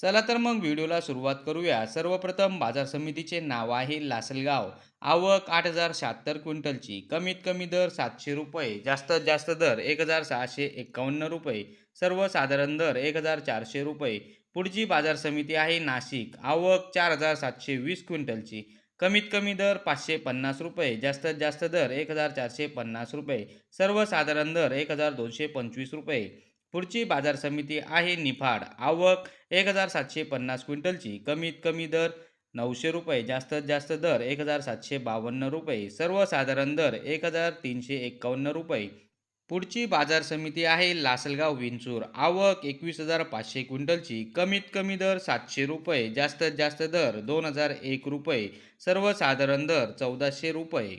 चला तर मग व्हिडिओला सुरुवात करूया. सर्वप्रथम बाजार समितीचे नाव आहे लासलगाव. आवक आठ हजार शहात्तर क्विंटलची. कमीत कमी दर सातशे रुपये जास्तीत जास्त दर एक हजार सहाशे एक्कावन्न रुपये सर्वसाधारण दर एक हजार चारशे रुपये. पुढची बाजार समिती आहे नाशिक. आवक चार हजार सातशे वीस क्विंटलची. कमीत कमी दर पाचशे पन्नास रुपये जास्तीत जास्त दर एक हजार चारशे पन्नास रुपये सर्वसाधारण दर एक हजार दोनशे पंचवीस रुपये. पुढची बाजार समिती आहे निफाड. आवक एक हजार सातशे पन्नास क्विंटलची. कमीत कमी दर नऊशे रुपये जास्तीत जास्त दर एक हजार सातशे बावन्न रुपये सर्वसाधारण दर एक हजार तीनशे एक्कावन्न रुपये. पुढची बाजार समिती आहे लासलगाव विंचूर. आवक एकवीस हजार पाचशे क्विंटलची. कमीत कमी दर सातशे रुपये जास्तीत जास्त दर दोन हजार एक रुपये सर्वसाधारण दर चौदाशे रुपये.